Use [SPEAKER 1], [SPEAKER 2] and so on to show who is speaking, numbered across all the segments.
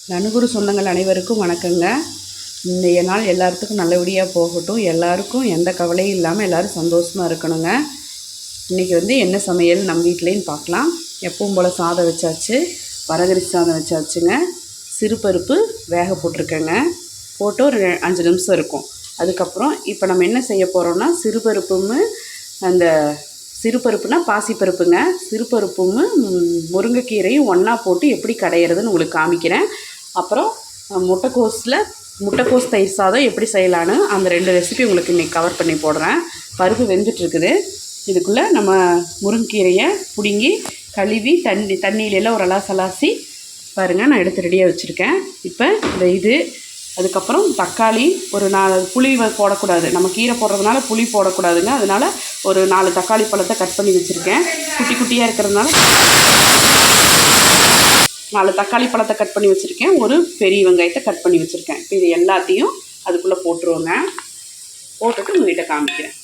[SPEAKER 1] தனுகுரு சொந்தங்கள் அனைவருக்கும் வணக்கங்க. இன்றைய நாள் எல்லாத்துக்கும் நல்லபடியாக போகட்டும். எல்லாருக்கும் எந்த கவலையும் இல்லாமல் எல்லோரும் சந்தோஷமாக இருக்கணுங்க. இன்றைக்கி வந்து என்ன சமையல் நம்ம வீட்லேன்னு பார்க்கலாம் எப்பவும் போல் சாதம் வச்சாச்சு. வரகரிசி சாதம் வச்சாச்சுங்க. சிறுபருப்பு வேக போட்டிருக்கேங்க. போட்டு ஒரு அஞ்சு நிமிஷம் இருக்கும். அதுக்கப்புறம் இப்போ நம்ம என்ன செய்ய போகிறோம்னா சிறுபருப்பும் அந்த சிறுபருப்புனா பாசிப்பருப்புங்க. சிறுபருப்பும் முருங்கைக்கீரையும் ஒன்றா போட்டு எப்படி கடையிறதுன்னு உங்களுக்கு காமிக்கிறேன். அப்புறம் முட்டைக்கோஸில் முட்டைக்கோஸ் தயிர் சாதம் எப்படி செய்யலான்னு அந்த ரெண்டு ரெசிபி உங்களுக்கு இன்றைக்கி கவர் பண்ணி போடுறேன். பருப்பு வெந்துட்டுருக்குது. இதுக்குள்ளே நம்ம முருங்கைக்கீரையை பிடுங்கி கழுவி தண்ணி தண்ணியிலெல்லாம் ஒரு அலா சலாசி பாருங்கள் நான் எடுத்து ரெடியாக வச்சுருக்கேன். இப்போ இந்த இது அதுக்கப்புறம் தக்காளி ஒரு நாலு புளி போடக்கூடாது. நம்ம கீரை போடுறதுனால புளி போடக்கூடாதுங்க. அதனால ஒரு நாலு தக்காளி பழத்தை கட் பண்ணி வச்சுருக்கேன். குட்டி குட்டியாக இருக்கிறதுனால நாலு தக்காளி பழத்தை கட் பண்ணி வச்சுருக்கேன். ஒரு பெரிய வெங்காயத்தை கட் பண்ணி வச்சுருக்கேன். இப்போ இது எல்லாத்தையும் அதுக்குள்ளே போட்டுருவோங்க. போட்டுட்டு உங்கள்கிட்ட காமிக்கிறேன்.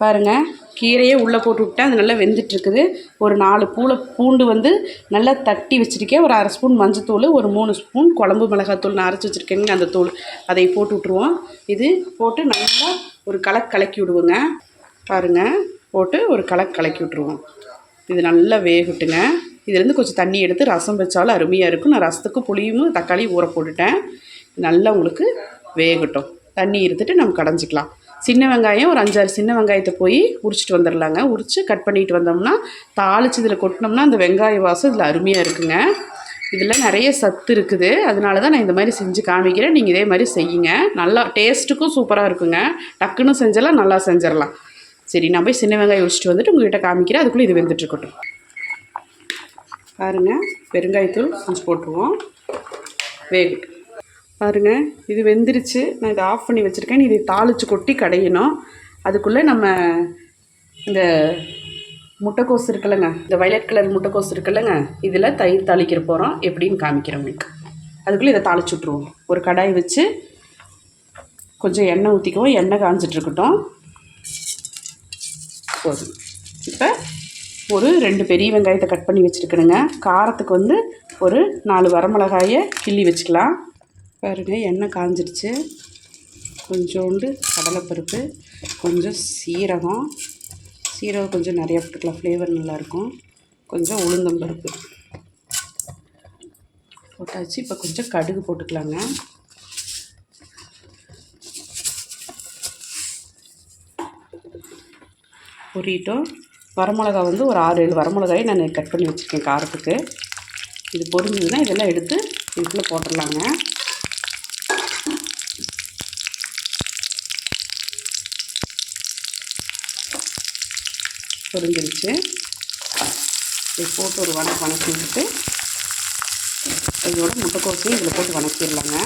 [SPEAKER 1] பாருங்கள் கீரையே உள்ளே போட்டு விட்டேன் அது நல்லா வெந்துட்டுருக்குது. ஒரு நாலு பூளை பூண்டு வந்து நல்லா தட்டி வச்சுருக்கேன். ஒரு அரை ஸ்பூன் மஞ்சத்தூள் ஒரு மூணு ஸ்பூன் குழம்பு மிளகாத்தூள் நான் அரைச்சி வச்சுருக்கேங்க அந்த தூள். அதை போட்டு விட்ருவோம் இது போட்டு நல்லா ஒரு கலக்கு கலக்கி விடுவோங்க. பாருங்கள் போட்டு ஒரு கலக்கு கலக்கி விட்ருவோம் இது நல்லா வேகட்டுங்க. இதுலேருந்து கொஞ்சம் தண்ணி எடுத்து ரசம் வச்சாலும் அருமையாக இருக்கும். நான் ரசத்துக்கு புளியும் தக்காளியும் ஊற போட்டுட்டேன். நல்லா உங்களுக்கு வேகட்டும். தண்ணி இருந்துட்டு நம்ம கடைஞ்சிக்கலாம். சின்ன வெங்காயம் ஒரு அஞ்சாறு சின்ன வெங்காயத்தை போய் உரிச்சிட்டு வந்துடலாங்க உரித்து கட் பண்ணிட்டு வந்தோம்னா தாளித்து இதில் கொட்டினோம்னா அந்த வெங்காய வாசம் இதில் அருமையாக இருக்குங்க. இதில் நிறைய சத்து இருக்குது. அதனால தான் நான் இந்த மாதிரி செஞ்சு காமிக்கிறேன். நீங்கள் இதே மாதிரி செய்யுங்க. நல்லா டேஸ்ட்டுக்கும் சூப்பராக இருக்குங்க. டக்குன்னு செஞ்சலாம் நல்லா செஞ்சிடலாம். சரி நான் போய் சின்ன வெங்காயம் வச்சுட்டு வந்துட்டு உங்கள்கிட்ட காமிக்கிறேன். அதுக்குள்ளே இது வெந்துட்டு இருக்கட்டும் பாருங்கள் பெருங்காயத்தூள் கொஞ்சம் போட்டுருவோம். வேகட்டும். பாருங்க இது வெந்துருச்சு. நான் இதை ஆஃப் பண்ணி வச்சுருக்கேன். இதை தாளித்து கொட்டி கடையணும். அதுக்குள்ளே நம்ம இந்த முட்டைக்கோஸ் இருக்குல்லங்க இந்த வயலட் கலர் முட்டைக்கோஸ் இருக்குல்லங்க இதில் தயிர் தாளிக்கிற போகிறோம். எப்படின்னு காமிக்கிறேன் உங்களுக்கு. அதுக்குள்ளே இதை தாளிச்சு விட்ருவோம் ஒரு கடாய் வச்சு கொஞ்சம் எண்ணெய் ஊற்றிக்குவோம் எண்ணெய் காஞ்சிட்டு இருக்கட்டும். போதும் இப்போ ஒரு ரெண்டு பெரிய வெங்காயத்தை கட் பண்ணி வச்சுருக்கணுங்க காரத்துக்கு வந்து ஒரு நாலு வரமிளகாயை கிள்ளி வச்சுக்கலாம். பாருங்கள் எண்ணெய் காஞ்சிருச்சு. கொஞ்சோண்டு கடலைப்பருப்பு கொஞ்சம் சீரகம். சீரகம் கொஞ்சம் நிறையா போட்டுக்கலாம். ஃப்ளேவர் நல்லாயிருக்கும். கொஞ்சம் உளுந்தம்பருப்பு. போட்டாச்சு. இப்போ கொஞ்சம் கடுகு போட்டுக்கலாங்க. பொரியிட்டோம் வரமிளகா வந்து ஒரு ஆறு ஏழு வரமிளகாயை நான் கட் பண்ணி வச்சுருக்கேன் காரத்துக்கு. இது பொரிஞ்சதுன்னா இதெல்லாம் எடுத்து இதுக்குள்ளே போட்டுடலாங்க. பொரிஞ்சிருச்சு. இது போட்டு ஒரு வணக்கம் வணக்கி இதோட முட்டைக்கோசையும் இதில் போட்டு வணக்கிடலாங்க.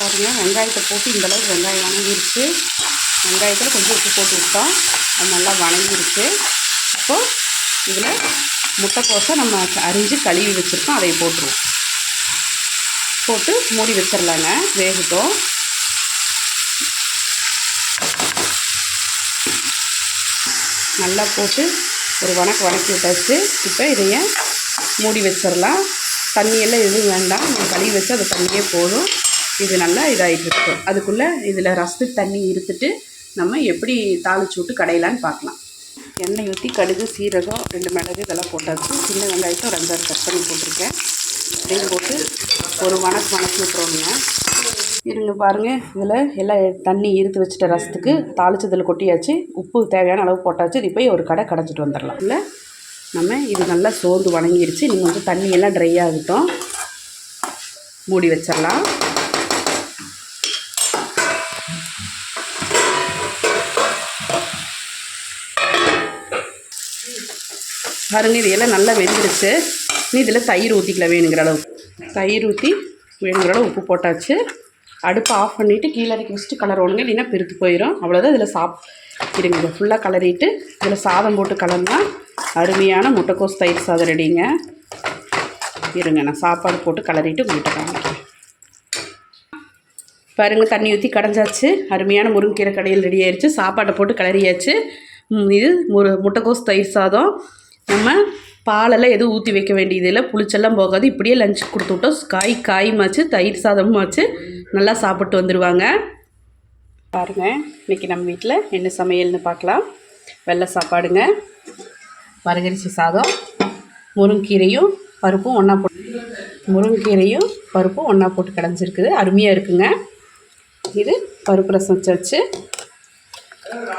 [SPEAKER 1] பாருங்கள் வெங்காயத்தை போட்டு இந்தளவுக்கு வெங்காயம் வணங்கிருச்சு. வெங்காயத்தில் கொஞ்சம் உப்பு போட்டு விட்டோம். அது நல்லா வணங்கிருச்சு. இப்போது இதில் முட்டைக்கோசை நம்ம அரிஞ்சு கழுவி வச்சுருக்கோம். அதை போட்டுருவோம். போட்டு மூடி வச்சிடலாங்க வேகட்டும். நல்லா போட்டு ஒரு வணக்கு வணக்கி விட்டாச்சு. இப்போ இதைய மூடி வச்சிடலாம் தண்ணியெல்லாம் எதுவும் வேண்டாம். நம்ம கழுவி வச்சு அது தண்ணியே போதும். இது நல்லா இதாகிட்டு இருக்கும் அதுக்குள்ளே இதில் ரசத்துக்கு தண்ணி இருத்துட்டு நம்ம எப்படி தாளிச்சு விட்டு கடையலான்னு பார்க்கலாம். எண்ணெய் ஊற்றி கடுகு சீரகம் ரெண்டு மிளகு இதெல்லாம் போட்டாச்சு சின்ன வெங்காயத்தை ஒரு அஞ்சாறு கட் பண்ணி போட்டிருக்கேன். இதையும் போட்டு ஒரு வணக்கு வணக்கி விட்டுருவோங்க இருங்க பாருங்கள் இதில் எல்லாம் தண்ணி இருத்து வச்சுட்ட ரசத்துக்கு தாளிச்சதில் கொட்டியாச்சு. உப்பு தேவையான அளவு போட்டாச்சு. இது போய் ஒரு கடை கடைச்சிட்டு வந்துடலாம். இல்லை நம்ம இது நல்லா சோர்ந்து வணங்கிருச்சு. நீங்கள் வந்து தண்ணி எல்லாம் ட்ரை ஆகட்டும். மூடி வச்சிடலாம். பாருங்க இது எல்லாம் நல்லா வெந்துருச்சு. நீ இதில் தயிர் ஊற்றிக்கலாம் வேணுங்கிற அளவு தயிர் ஊற்றி வேணுங்கிற அளவு உப்பு போட்டாச்சு. அடுப்பை ஆஃப் பண்ணிவிட்டு கீழே இறக்கி வச்சுட்டு கலர் ஒழுங்க இல்லைன்னா பெருத்து போயிடும் அவ்வளோதான் இதில் சாப் இருங்க இதை ஃபுல்லாக கலரிட்டு இதில் சாதம் போட்டு கலந்தா அருமையான முட்டைக்கோஸ் தயிர் சாதம் ரெடிங்க. இருங்க நான் சாப்பாடு போட்டு கலரிட்டு உங்கள்கிட்ட காமிக்கிறேன். தண்ணி ஊற்றி கடைஞ்சாச்சு. அருமையான முருங்கீரை கடையில் ரெடி ஆயிடுச்சு சாப்பாட்டை போட்டு கிளறியாச்சு இது முரு முட்டைக்கோஸ் தயிர் சாதம். நம்ம பாலெல்லாம் எதுவும் ஊற்றி வைக்க வேண்டியதில்லை. புளிச்செல்லாம் போகாது. இப்படியே லஞ்ச் கொடுத்து விட்டோம். காய் காயுமாச்சு தயிர் சாதமும் நல்லா சாப்பிட்டு வந்துடுவாங்க பாருங்கள் இன்றைக்கி நம்ம வீட்டில் என்ன சமையல்னு பார்க்கலாம். வெள்ளை சாப்பாடுங்க. வரகரிசி சாதம். முருங்கீரையும் பருப்பும் ஒன்றா போட்டு முருங்கீரையும் பருப்பும் ஒன்றா போட்டு கிடஞ்சிருக்குது. அருமையாக இருக்குங்க. இது பருப்பு ரசம் வச்சு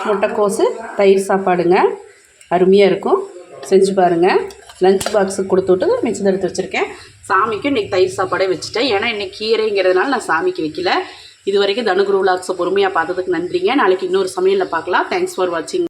[SPEAKER 1] முட்டைக்கோசு தயிர் சாப்பாடுங்க. அருமையாக இருக்கும். செஞ்சு பாருங்கள் லஞ்ச் பாக்ஸுக்கு கொடுத்து விட்டு மிச்சம் எடுத்து வச்சுருக்கேன். சாமிக்கு இன்றைக்கி தயிர் சாப்பாடே வச்சுட்டேன். ஏன்னா இன்றைக்கி கீரைங்கிறதுனால நான் சாமிக்கு வைக்கல. இது வரைக்கும் தனுகுரு விளாக்ஸை பொறுமையாக பார்த்ததுக்கு நன்றிங்க. நாளைக்கு இன்னொரு சமையலில் பார்க்கலாம். தேங்க்ஸ் ஃபார் வாட்சிங்